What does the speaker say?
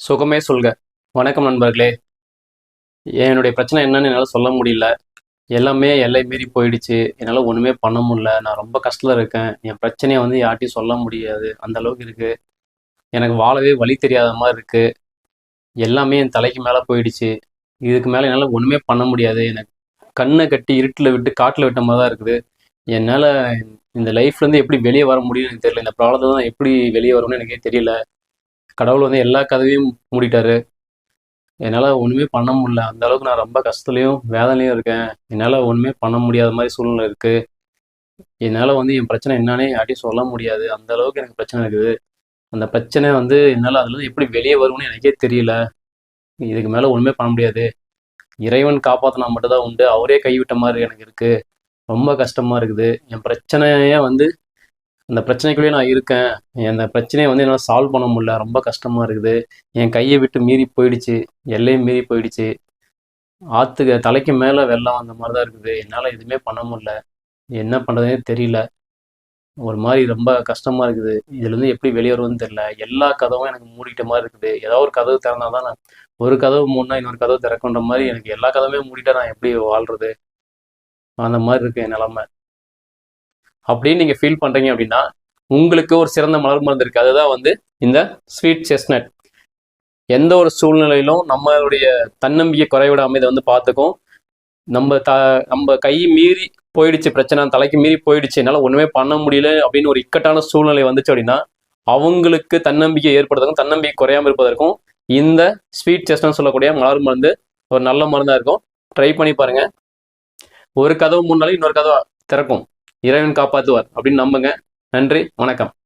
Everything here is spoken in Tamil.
சுகமே சொல்க. வணக்கம் நண்பர்களே. என்னுடைய பிரச்சனை என்னன்னு என்னால் சொல்ல முடியல. எல்லாமே எல்லை மீறி போயிடுச்சு. என்னால் ஒன்றுமே பண்ண முடியல. நான் ரொம்ப கஷ்டத்தில் இருக்கேன். என் பிரச்சனையை வந்து யார்ட்டையும் சொல்ல முடியாது. அந்த அளவுக்கு இருக்குது எனக்கு வாழவே வழி தெரியாத மாதிரி இருக்குது எல்லாமே என் தலைக்கு மேலே போயிடுச்சு. இதுக்கு மேலே என்னால் ஒன்றுமே பண்ண முடியாது. எனக்கு கண்ணை கட்டி இருட்டில் விட்டு காட்டில் விட்ட மாதிரி தான் இருக்குது. என்னால் இந்த லைஃப்லேருந்து எப்படி வெளியே வர முடியும்னு எனக்கு தெரியல. இந்த ப்ராப்ளத்தை தான் எப்படி வெளியே வரும்னு எனக்கே தெரியல. கடவுள் வந்து எல்லா கதவையும் மூடிட்டாரு. என்னால் ஒன்றுமே பண்ண முடியல. அந்த அளவுக்கு நான் ரொம்ப கஷ்டத்துலையும் வேதனையும் இருக்கேன். என்னால் ஒன்றுமே பண்ண முடியாத மாதிரி சூழ்நிலை இருக்குது என்னால் வந்து என் பிரச்சனை என்னன்னே யார்ட்டையும் சொல்ல முடியாது. அந்த அளவுக்கு எனக்கு பிரச்சனை இருக்குது. அந்த பிரச்சனை வந்து என்னால் அதுலேருந்து எப்படி வெளியே வரும்னு எனக்கே தெரியல. இதுக்கு மேலே ஒன்றுமே பண்ண முடியாது. இறைவன் காப்பாற்றினா மட்டும்தான் உண்டு. அவரே கைவிட்ட மாதிரி எனக்கு இருக்குது ரொம்ப கஷ்டமாக இருக்குது. என் பிரச்சனையே வந்து அந்த பிரச்சனைக்குள்ளேயே நான் இருக்கேன். அந்த பிரச்சனையை வந்து என்னால் சால்வ் பண்ண முடியல. ரொம்ப கஷ்டமாக இருக்குது. என் கையை விட்டு மீறி போயிடுச்சு. எல்லையும் மீறி போயிடுச்சு. ஆற்றுக்கு தலைக்கு மேலே வெள்ளம் அந்த மாதிரி தான் இருக்குது. என்னால் எதுவுமே பண்ண முடியல. என்ன பண்ணுறதுனே தெரியல. ஒரு மாதிரி ரொம்ப கஷ்டமாக இருக்குது. இதுலேருந்து எப்படி வெளியே வருவோன்னு தெரியல. எல்லா கதவும் எனக்கு மூடிட்ட மாதிரி இருக்குது. ஏதாவது ஒரு கதவு திறந்தால் தான் நான் ஒரு கதவு மூணுனா இன்னொரு கதவு திறக்கின்ற மாதிரி எனக்கு எல்லா கதவுமே மூடிட்டா நான் எப்படி வாழ்றது? அந்த மாதிரி இருக்கு என் நிலமை. அப்படின்னு நீங்கள் ஃபீல் பண்ணுறீங்க அப்படின்னா உங்களுக்கு ஒரு சிறந்த மலர் மருந்து இருக்குது அதுதான் வந்து இந்த ஸ்வீட் செஸ்னட் எந்த ஒரு சூழ்நிலையிலும் நம்மளுடைய தன்னம்பிக்கை குறைவிடாமல் இதை வந்து பார்த்துக்கும். நம்ம த நம்ம கை மீறி போயிடுச்சு பிரச்சனை. தலைக்கு மீறி போயிடுச்சு. என்னால் ஒன்றுமே பண்ண முடியல அப்படின்னு ஒரு இக்கட்டான சூழ்நிலை வந்துச்சு அப்படின்னா அவங்களுக்கு தன்னம்பிக்கை ஏற்படுறதுக்கும் தன்னம்பிக்கை குறையாம இருப்பதற்கும் இந்த ஸ்வீட் செஸ்ட்னு சொல்லக்கூடிய மலர் மருந்து ஒரு நல்ல மருந்தாக இருக்கும். ட்ரை பண்ணி பாருங்கள் ஒரு கதவு முன்னாலும் இன்னொரு கதவை திறக்கும். இறைவன் காப்பாற்றுவார் அப்படின்னு நம்புங்க. நன்றி வணக்கம்.